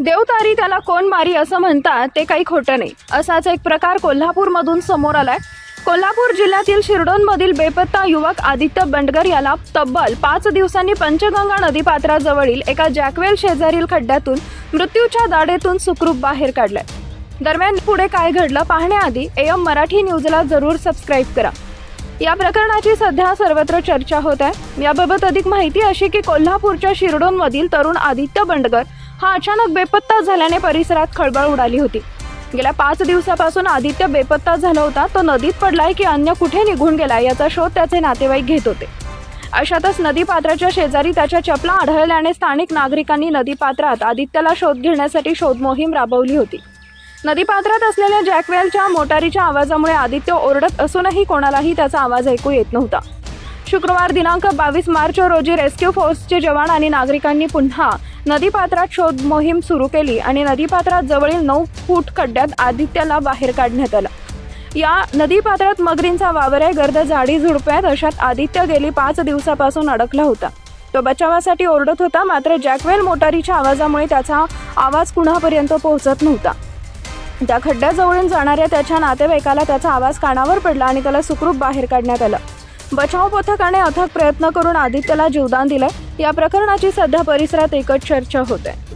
देवतारी त्याला कोण मारी असं म्हणतात ते काही खोटं नाही. असाच एक प्रकार कोल्हापूरमधून समोर आलाय. कोल्हापूर जिल्ह्यातील शिरडोनमधील बेपत्ता युवक आदित्य बंडगर याला तब्बल पाच दिवसांनी पंचगंगा नदीपात्राजवळील एका जॅकवेल शेजारील खड्ड्यातून मृत्यूच्या दाढेतून सुखरूप बाहेर काढलाय. दरम्यान पुढे काय घडलं पाहण्याआधी एम मराठी न्यूजला जरूर सबस्क्राईब करा. या प्रकरणाची सध्या सर्वत्र चर्चा होत आहे. याबाबत अधिक माहिती अशी की कोल्हापूरच्या शिरडोनमधील तरुण आदित्य बंडगर हा अचानक बेपत्ता झाल्याने परिसरात खळबळ उडाली होती. गेल्या पाच दिवसापासून आदित्य बेपत्ता झाला होता तो नदीत पडलाय की अन्य कुठे निघून गेलाय याचा शोध त्याचे नातेवाईक घेत होते. अशातच नदीपात्राच्या शेजारी त्याच्या चपला आढळल्याने स्थानिक नागरिकांनी नदीपात्रात आदित्यला शोध घेण्यासाठी शोध मोहीम राबवली होती. नदीपात्रात असलेल्या जॅकवेलच्या मोटारीच्या आवाजामुळे आदित्य ओरडत असूनही कोणालाही त्याचा आवाज ऐकू येत नव्हता. शुक्रवार दिनांक बावीस मार्च रोजी रेस्क्यू फोर्सचे जवान आणि नागरिकांनी पुन्हा नदीपात्रात शोध मोहीम सुरू केली आणि नदीपात्रात जवळील नऊ फूट खड्ड्यात आदित्यला बाहेर काढण्यात आलं. या नदीपात्रात मगरींचा वावर आहे. गर्द झाडी झुडप्यात अशात आदित्य गेली पाच दिवसापासून अडकला होता. तो बचावासाठी ओरडत होता मात्र जॅकवेल मोटारीच्या आवाजामुळे त्याचा आवाज कुणापर्यंत पोहोचत नव्हता. त्या खड्ड्याजवळून जाणाऱ्या त्याच्या नातेवाईकाला त्याचा आवाज कानावर पडला आणि त्याला सुखरूप बाहेर काढण्यात आलं. बचाव पथकाने अथक प्रयत्न करून आदित्यला जीवदान दिलंय. या प्रकरणाची सध्या परिसरात एकच चर्चा होते.